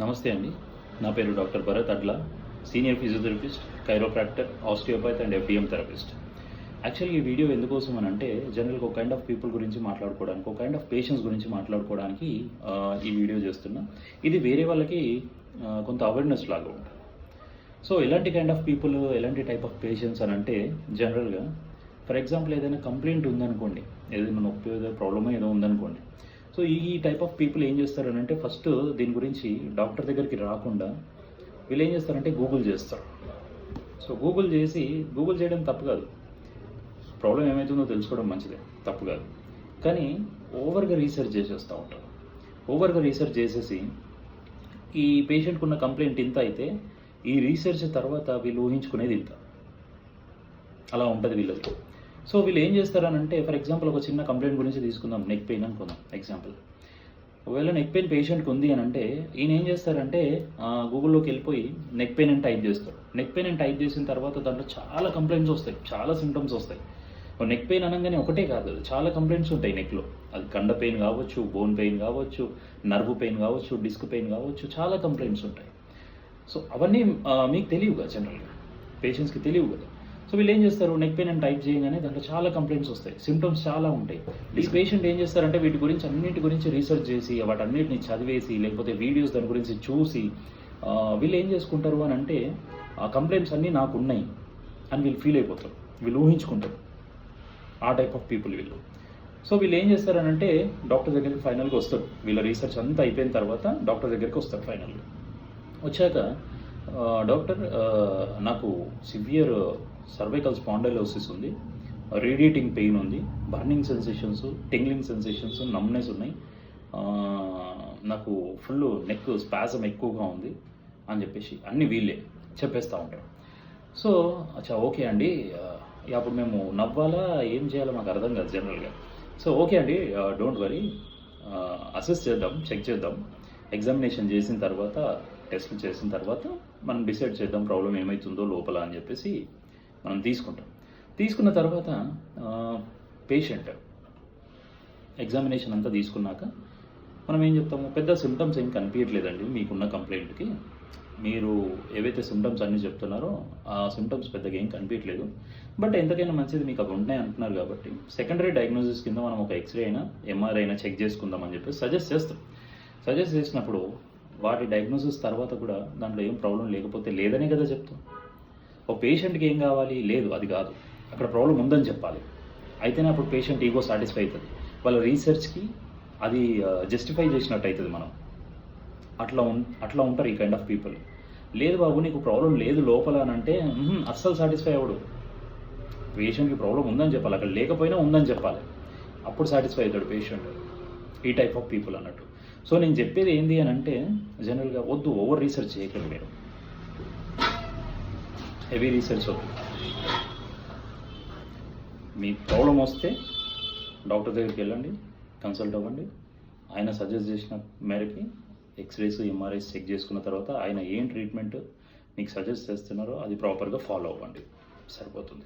నమస్తే అండి. నా పేరు doctor Bharat Adla senior physiotherapist chiropractor osteopath and FDM therapist. Actually ఈ వీడియో ఎందుకోసం అని అంటే జనరల్గా ఒక కైండ్ ఆఫ్ పీపుల్ గురించి మాట్లాడుకోవడానికి ఒక కైండ్ ఆఫ్ పేషెంట్స్ గురించి మాట్లాడుకోవడానికి ఈ వీడియో చేస్తున్నా. ఇది వేరే వాళ్ళకి కొంత అవేర్నెస్ లాగా ఉంటుంది. సో ఎలాంటి కైండ్ ఆఫ్ పీపుల్ ఎలాంటి టైప్ ఆఫ్ పేషెంట్స్ అని అంటే జనరల్గా ఫర్ ఎగ్జాంపుల్ ఏదైనా కంప్లైంట్ ఉందనుకోండి ఏదైనా నొప్పి ఏదో ప్రాబ్లమ్ ఏదో ఉందనుకోండి సో ఈ టైప్ ఆఫ్ పీపుల్ ఏం చేస్తారనంటే ఫస్ట్ దీని గురించి డాక్టర్ దగ్గరికి రాకుండా వీళ్ళు ఏం చేస్తారంటే గూగుల్ చేస్తారు. సో గూగుల్ చేసి గూగుల్ చేయడం తప్పు కాదు. ప్రాబ్లం ఏమవుతుందో తెలుసుకోవడం మంచిదే తప్పు కాదు. కానీ ఓవర్గా రీసెర్చ్ చేసేస్తూ ఉంటారు. ఓవర్గా రీసెర్చ్ చేసేసి ఈ పేషెంట్కి ఉన్న కంప్లైంట్ ఇంత అయితే ఈ రీసెర్చ్ తర్వాత వీళ్ళు ఊహించుకునేది ఇంత. అలా ఉంటుంది వీళ్ళది. సో వీళ్ళు ఏం చేస్తారనంటే ఫర్ ఎగ్జాంపుల్ ఒక చిన్న కంప్లైంట్ గురించి తీసుకుందాం నెక్ పెయిన్ అనుకుందాం ఎగ్జాంపుల్ ఒకవేళ నెక్ పెయిన్ పేషెంట్కి ఉంది అని అంటే ఈయన ఏం చేస్తారంటే గూగుల్లోకి వెళ్ళిపోయి నెక్ పెయిన్ అని టైప్ చేస్తాడు నెక్ పెయిన్ అని టైప్ చేసిన తర్వాత దాంట్లో చాలా కంప్లైంట్స్ వస్తాయి చాలా సిమ్టమ్స్ వస్తాయి. నెక్ పెయిన్ అనగానే ఒకటే కాదు చాలా కంప్లైంట్స్ ఉంటాయి నెక్లో అది కండ పెయిన్ కావచ్చు బోన్ పెయిన్ కావచ్చు నర్వ్ పెయిన్ కావచ్చు డిస్క్ పెయిన్ కావచ్చు చాలా కంప్లైంట్స్ ఉంటాయి. సో అవన్నీ మీకు తెలియవు కదా జనరల్గా పేషెంట్స్కి తెలియవు కదా సో వీళ్ళు ఏం చేస్తారు? నెక్ పెయిన్ అని టైప్ చేయగానే దాంట్లో చాలా కంప్లైంట్స్ వస్తాయి. సిమ్టమ్స్ చాలా ఉంటాయి. ఈ పేషెంట్ ఏం చేస్తారంటే వీటి గురించి అన్నింటి గురించి రీసెర్చ్ చేసి వాటన్నిటిని చదివేసి లేకపోతే వీడియోస్ దాని గురించి చూసి వీళ్ళు ఏం చేసుకుంటారు అని అంటే ఆ కంప్లైంట్స్ అన్నీ నాకు ఉన్నాయి అని వీళ్ళు ఫీల్ అయిపోతారు. వీళ్ళు ఊహించుకుంటారు. ఆ టైప్ ఆఫ్ పీపుల్ వీళ్ళు. సో వీళ్ళు ఏం చేస్తారనంటే డాక్టర్ దగ్గరికి ఫైనల్గా వస్తారు. వీళ్ళ రీసెర్చ్ అంతా అయిపోయిన తర్వాత డాక్టర్ దగ్గరికి వస్తారు ఫైనల్గా వచ్చాక డాక్టర్ నాకు సివియర్ సర్వైకల్ స్పాండైలోసిస్ ఉంది రేడియేటింగ్ పెయిన్ ఉంది burning sensations tingling sensations numbness ఉన్నాయి. నాకు ఫుల్ నెక్ స్పాసం ఎక్కువగా ఉంది అని చెప్పేసి అన్ని వీళ్ళే చెప్పేస్తూ ఉంటారు. సో అచ్చా ఓకే అండి. అప్పుడు మేము నవ్వాలా ఏం చేయాలో మాకు అర్థం కాదు జనరల్గా. సో ఓకే అండి డోంట్ వరీ అసెస్ చేద్దాం చెక్ చేద్దాం. ఎగ్జామినేషన్ చేసిన తర్వాత టెస్ట్ చేసిన తర్వాత మనం డిసైడ్ చేద్దాం ప్రాబ్లం ఏమవుతుందో లోపల అని చెప్పేసి మనం తీసుకుంటాం. తీసుకున్న తర్వాత పేషెంట్ ఎగ్జామినేషన్ అంతా తీసుకున్నాక మనం ఏం చెప్తాము? పెద్ద సిమ్టమ్స్ ఏం కనిపించట్లేదండి మీకున్న కంప్లైంట్కి మీరు ఏవైతే సిమ్టమ్స్ అన్నీ చెప్తున్నారో ఆ సిమ్టమ్స్ పెద్దగా ఏం కనిపించట్లేదు. బట్ ఎంతకైనా మంచిది మీకు అవి ఉన్నాయి అంటున్నారు కాబట్టి సెకండరీ డయాగ్నోసిస్ కింద మనం ఒక ఎక్స్రే అయినా ఎంఆర్ఐ అయినా చెక్ చేసుకుందాం అని చెప్పి సజెస్ట్ చేస్తాం. సజెస్ట్ చేసినప్పుడు వాటి డయాగ్నోసిస్ తర్వాత కూడా దాంట్లో ఏం ప్రాబ్లం లేకపోతే లేదనే కదా చెప్తాం. ఒక పేషెంట్కి ఏం కావాలి? లేదు అది కాదు. అక్కడ ప్రాబ్లం ఉందని చెప్పాలి. అయితేనే అప్పుడు పేషెంట్ ఈగో సాటిస్ఫై అవుతుంది. వాళ్ళ రీసెర్చ్కి అది జస్టిఫై చేసినట్టు అవుతుంది మనం. అట్లా ఉం అట్లా ఉంటారు ఈ కైండ్ ఆఫ్ పీపుల్ లేదు బాబు నీకు ప్రాబ్లం లేదు లోపల అని అంటే అస్సలు సాటిస్ఫై అవ్వడు. పేషెంట్కి ప్రాబ్లం ఉందని చెప్పాలి. అక్కడ లేకపోయినా ఉందని చెప్పాలి. అప్పుడు సాటిస్ఫై అవుతాడు పేషెంట్ ఈ టైప్ ఆఫ్ పీపుల్ అన్నట్టు. సో నేను చెప్పేది ఏంది అని అంటే జనరల్గా వద్దు ఓవర్ రీసెర్చ్ చేయకండి మీరు. హెవీ రీసెర్చ్ వద్దు. మీ ప్రాబ్లం వస్తే డాక్టర్ దగ్గరికి వెళ్ళండి కన్సల్ట్ అవ్వండి. ఆయన సజెస్ట్ చేసిన మేరకి ఎక్స్రేస్ ఎంఆర్ఐస్ చెక్ చేసుకున్న తర్వాత ఆయన ఏం ట్రీట్మెంట్ మీకు సజెస్ట్ చేస్తున్నారో అది ప్రాపర్గా ఫాలో అవ్వండి. సరిపోతుంది.